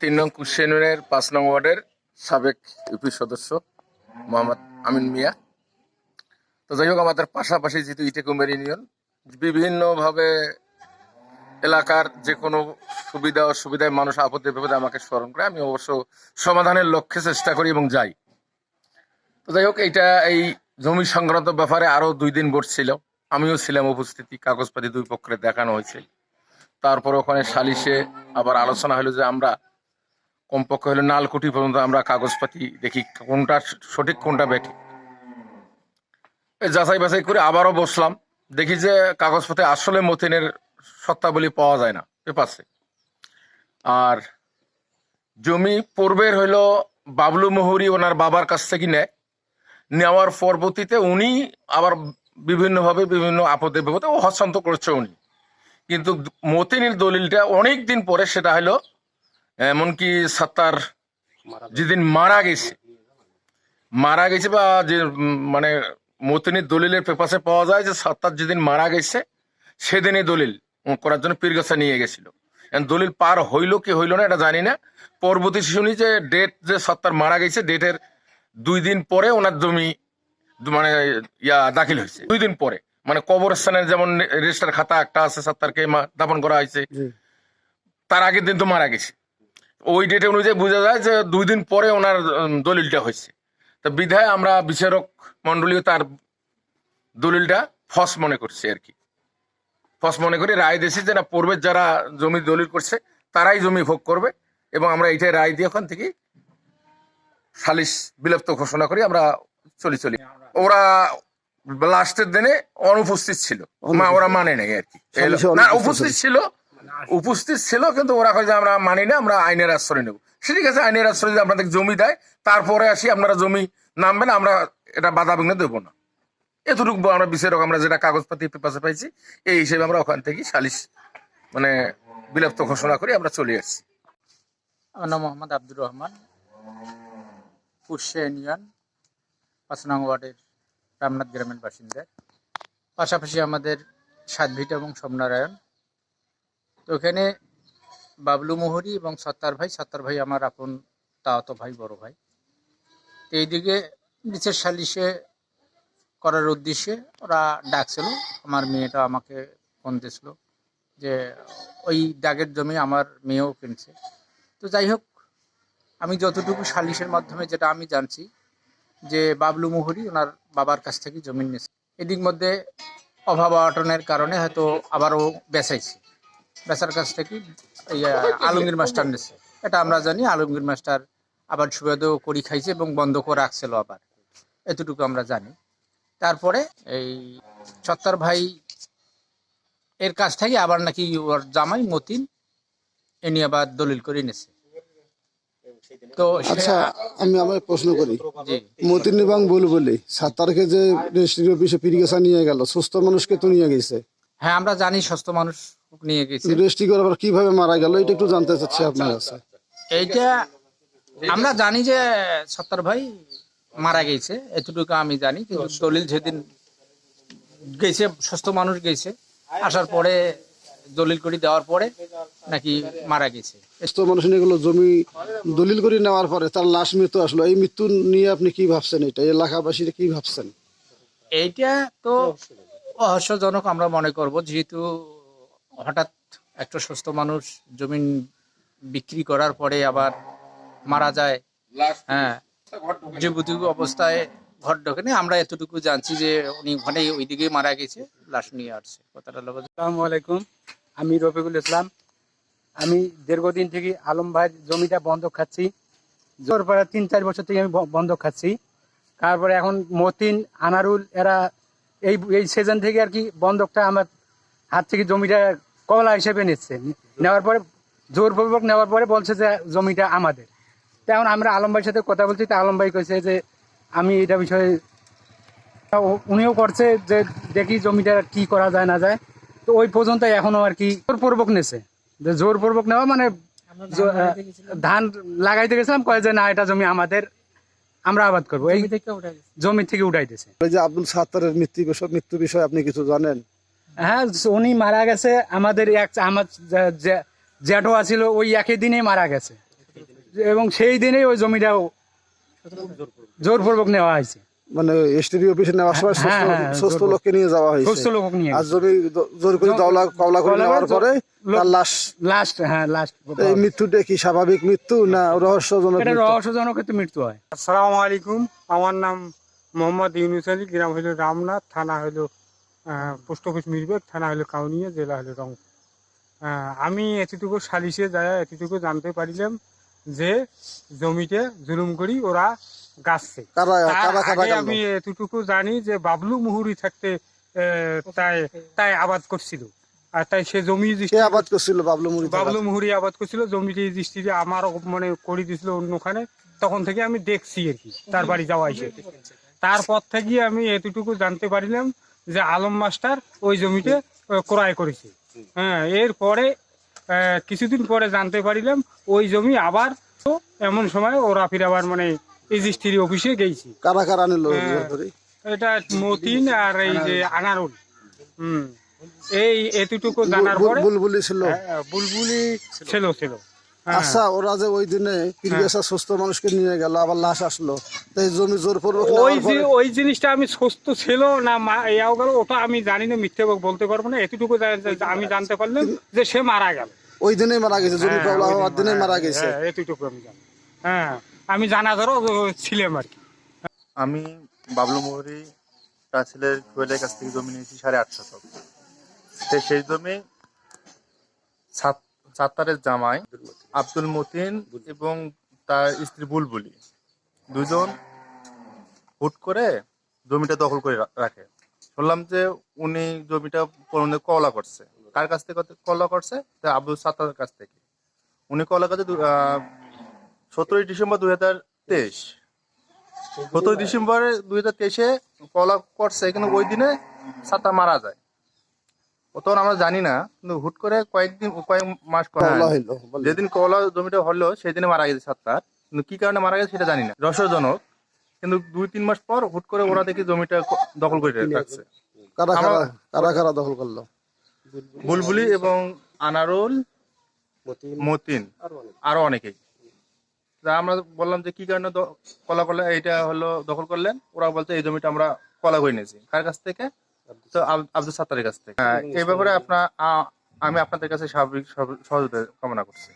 তিন নং কুশিয়ানের পাঁচ নং ওয়ার্ডের সাবেক ইউপি সদস্য মোহাম্মদ আমিন মিয়া। তো যাই হোক, আমাদের পাশাপাশি যেহেতু ইটেকুমের ইউনিয়ন, বিভিন্নভাবে এলাকার যে কোনো সুবিধা অসুবিধায় মানুষ আপদে বিপদে আমাকে স্মরণ করে, আমি অবশ্য সমাধানের লক্ষ্যে চেষ্টা করি এবং যাই। তো যাই হোক, এইটা এই জমি সংক্রান্ত ব্যাপারে আরও দুই দিন বসছিল। আমিও ছিলাম উপস্থিতি, কাগজপাতি দুই পক্ষে দেখানো হয়েছে। তারপর ওখানে সালিশে আবার আলোচনা হলো যে আমরা কমপক্ষে হলো নালকুটি পর্যন্ত আমরা কাগজপাতি দেখি, কোনটা সঠিক, কোনটা এই যাচাই বাছাই করে আবারও বসলাম। দেখি যে কাগজপত্রে আসলে মতিনের সত্তাবলী পাওয়া যায় না পেপাসে আর জমি পূর্বের হইল বাবলু মোহরি ওনার বাবার কাছ থেকে নেয়। নেওয়ার পরবর্তীতে উনি আবার বিভিন্নভাবে বিভিন্ন আপদে বিপদে ও হস্তান্তর করেছে উনি। কিন্তু মতিনের দলিলটা অনেক দিন পরে সেটা হলো এমনকি সাত্তার যেদিন মারা গেছে মারা গেছে বা যে মানে মতিনের দলিলের পেপাসে পাওয়া যায় যে সাত্তার যেদিন মারা গেছে সেদিনই দলিল করার জন্য পীরগাছা নিয়ে গেছিল। দলিল পার হইল কি হইল না এটা জানি না। পরবর্তী শুনি যে ডেট যে সত্তার মারা গেছে ডেটের দুই দিন পরে ওনার জমি মানে ইয়া দাখিল হয়েছে। দুই দিন পরে মানে কবরস্থানের যেমন রেজিস্টার খাতা একটা আছে সত্তারকে দাফন করা হয়েছে তার আগের দিন তো মারা গেছে। ওই ডেটে অনুযায়ী বোঝা যায় যে দুই দিন পরে ওনার দলিলটা হয়েছে। তা বিধায় আমরা বিচারক মন্ডলীয় তার দলিলটা ফস মনে করছি আর কি। ফস মনে করি রায় দিয়েছি যে না পূর্বের যারা জমি দলিল করছে তারাই জমি ভোগ করবে এবং আমরা এইটাই রায় দিয়ে ওখান থেকে সালিশ বিলুপ্ত ঘোষণা করি আমরা চলি চলি। ওরা লাস্টের দিনে অনুপস্থিত ছিল। মা- ওরা মানে নাই আর কি। না উপস্থিত ছিল উপস্থিত ছিল, কিন্তু ওরা কয় যে আমরা মানি না, আমরা আইনের আশ্রয় নেব। ঠিক আছে, আইনের আশ্রয় যদি আপনাদের জমি দেয়, তারপরে আসি আপনারা জমি নামবেন, আমরা এটা বাধা বিঘ্ন দেবো না। এতটুকু আমরা বিচারক আমরা যেটা কাগজপাতি পেপাসে পাইছি, এই হিসেবে আমরা ওখান থেকে সালিশ মানে বিলুপ্ত ঘোষণা করি আমরা চলে আসছি। আমার নাম মোহাম্মদ আব্দুর রহমান কুশিয়া ইউনিয়ন, পাঁচ নং ওয়ার্ডের রামনাথ গ্রামের বাসিন্দা। পাশাপাশি আমাদের সাতভিটা এবং সোমনারায়ণ তো এখানে বাবলু মোহরি এবং সত্তার ভাই সত্তার ভাই আমার আপন তাওতো ভাই, বড় ভাই। তো এইদিকে নিচের সালিশে করার উদ্দেশ্যে ওরা ডাকছিল, আমার মেয়েটা আমাকে ফোন দিয়েছিল যে ওই দাগের জমি আমার মেয়েও কিনছে। তো যাই হোক, আমি যতটুকু সালিশের মাধ্যমে যেটা আমি জানছি যে বাবলু মুহুরি ওনার বাবার কাছ থেকে জমি নিয়েছে। এদিক মধ্যে অভাব অটনের কারণে হয়তো আবারও বেচাইছে। বেচার কাছ থেকে আলমগীর মাস্টার নিয়েছে এটা আমরা জানি আলমগীর মাস্টার আবার সুবেদও করি খাইছে এবং বন্ধ করে রাখছিল আবার। এতটুকু আমরা জানি। তারপরে এই সত্তার ভাই এর কাছ থেকে আবার নাকি ওর জামাই মতিন এ নিয়ে আবার দলিল করে নিয়েছে তো আচ্ছা আমি আমার প্রশ্ন করি। মতিন নিবাং বলু বলি সাত তারিখে যে রেজিস্ট্রি অফিসে পিরিগেসা নিয়ে গেল সুস্থ মানুষকে তো নিয়ে গেছে। হ্যাঁ আমরা জানি সুস্থ মানুষ। নিয়ে গেছে। রেজিস্ট্রি করার পর কীভাবে মারা গেল এটা একটু জানতে চাচ্ছি আপনার কাছে। এইটা আমরা জানি যে সত্তর ভাই মারা গেছে এতটুকু আমি জানি কিন্তু দলিল যেদিন গেছে সুস্থ মানুষ গেছে আসার পরে দলিল করে দেওয়ার পরে নাকি মারা গেছে। সুস্থ মানুষ জমি দলিল করে নেওয়ার পরে তার লাশ মৃত্যু আসলো এই মৃত্যু নিয়ে আপনি কি ভাবছেন এটা? এলাকাবাসীরা কি ভাবছেন? এইটা তো রহস্যজনক আমরা মনে করব যেহেতু হঠাৎ একটা সুস্থ মানুষ জমিন বিক্রি করার পরে আবার মারা যায়। হ্যাঁ। জীবতী অবস্থায় ঘর ঢোকেনি। আমরা এতটুকু জানছি যে উনি ওখানে ওইদিকে মারা গেছে লাশ নিয়ে আসছে। কথাটা লোক আসসালামু আলাইকুম। আমি রফিকুল ইসলাম। আমি দীর্ঘদিন থেকে আলম ভাইয়ের জমিটা বন্ধক খাচ্ছি। জোর পরে তিন চার বছর থেকে আমি বন্ধক খাচ্ছি। তারপরে এখন মতিন আনারুল এরা এই এই সিজন থেকে আর কি বন্ধকটা আমার হাত থেকে জমিটা কলা হিসেবে নিচ্ছে। নেওয়ার পরে জোরপূর্বক নেওয়ার পরে বলছে যে জমিটা আমাদের। তেমন আমরা আলম ভাইয়ের সাথে কথা বলছি তা আলম ভাই কইছে যে আমি এটা বিষয়ে উনিও করছে যে দেখি জমিটা কি করা যায় না যায়। তো ওই পর্যন্ত এখনও আর কি জোরপূর্বক নেছে। যে জোরপূর্বক নেওয়া মানে ধান লাগাইতে গেছিলাম। কয়ে যে না এটা জমি আমাদের আমরা আবাদ করব। এই জমি থেকে উঠাই দিয়েছে যে আব্দুল সাত্তারের মৃত্যু বিষয় মৃত্যু বিষয়ে আপনি কিছু জানেন? হ্যাঁ উনি মারা গেছে আমাদের এক আমার জ্যাঠো আছিল ওই একই দিনেই মারা গেছে। এবং সেই দিনেই ওই জমিটাও জোরপূর্বক নেওয়া হয়েছে। মানে এসটিডি অফিসে নেওয়ার সময় হ্যাঁ, সুস্থ হ্যাঁ, লোককে নিয়ে যাওয়া হয়েছে। সুস্থ লোক নিয়ে আর জমি জোর করে দওলা করে নেওয়ার পরে তার লাশ লাস্ট হ্যাঁ লাস্ট এই মৃত্যুটা কি স্বাভাবিক মৃত্যু না রহস্যজনক এটা রহস্যজনক একটু মৃত্যু হয়। আসসালামু আলাইকুম আমার নাম মোহাম্মদ ইউনুস আলী গ্রাম হলো রামনাথ থানা হলো আহ, পোস্ট অফিস মিরবেগ থানা হলো কাউনিয়া জেলা হলো রংপুর। আমি এতটুকু সালিশে যায় এতটুকু জানতে পারিলাম যে জমিতে জুলুম করি ওরা গাছছে? আমি এতটুকু জানি যে বাবলু মুহুরি থাকতে তাই তাই আবাদ করছিল। আর তাই সে জমি আবাদ করছিল বাবলু মুড়ি বাবলু মুহুরি আবাদ করছিল জমিটি দৃষ্টিতে আমার মানে করে দিছিল অন্যখানে। তখন থেকে আমি দেখছি আর কি তার বাড়ি যাওয়া এসে। তারপর থেকে আমি এতটুকু জানতে পারিলাম যে আলম মাস্টার ওই জমিতে ক্রয় করেছে। হ্যাঁ এরপরে কিছুদিন পরে জানতে পারিলাম ওই জমি আবার তো এমন সময় ওরা ফির আবার মানে রেজিস্ট্রি অফিসে গেছি। কারা কারা নিল হ্যাঁ। এটা মতিন আর এই যে আনারুল। হুম এই এতটুকু জানার পরে বুলবুলি ছিল। হ্যাঁ, বুলবুলি ছিল ছিল। আচ্ছা ওরা যে ওই দিনে প্রিভিয়াস সুস্থ মানুষকে নিয়ে গেল আবার লাশ আসলো। জমি জোর পূর্বক ওই যে ওই জিনিসটা আমি সুস্থ ছিল না ইয়াও গেল ওটা আমি জানি না মিথ্যে বলতে পারব না এতটুকু আমি জানতে পারলাম যে সে মারা গেল। ওই দিনেই মারা গেছে জমি হ্যাঁ, হওয়ার দিন মারা গেছে। হ্যাঁ, এতটুকু আমি জানি। হ্যাঁ আমি জানা ধরো ছিলাম আর কি। আমি বাবলু মোহরি কোয়েলের কাছ থেকে জমি নিয়েছি সাড়ে আটশো শতক। সেই জমি সাত- সাত্তারের জামাই আব্দুল মতিন এবং তার স্ত্রী বুলবুলি। দুজন হুট করে জমিটা দখল করে রাখে। শুনলাম যে উনি জমিটা কলা করছে। কার কাছ থেকে কলা করছে? তা আব্দুল সাত্তারের কাছ থেকে। উনি কলা করছে সতেরোই ডিসেম্বর দুই হাজার তেইশ। সতেরোই ডিসেম্বর দুই হাজার তেইশে কলা করছে কিন্তু ওই দিনে সাতা মারা যায়। তখন আমরা জানি না কিন্তু হুট করে কয়েকদিন কয়েক মাস পর। যেদিন কলা জমিটা হলো সেই দিনে মারা গেছে সাতটার কিন্তু কি কারণে মারা গেছে সেটা জানি না। রসজনক। কিন্তু দুই তিন মাস পর হুট করে ওরা দেখি জমিটা দখল করে রাখছে। কারা কারা কারা কারা দখল করল? বুলবুলি এবং আনারুল মতিন। আরও অনেকেই। আমরা বললাম যে কি কারণে কলা করলে এটা হলো দখল করলেন? ওরা বলছে এই জমিটা আমরা কলা করে নিয়েছি। কার কাছ থেকে? তো আব- আব্দুল সাত্তারের কাছ থেকে। হ্যাঁ, এই ব্যাপারে আপনার আমি আপনাদের কাছে স্বাভাবিক সহযোগিতা কামনা করছি।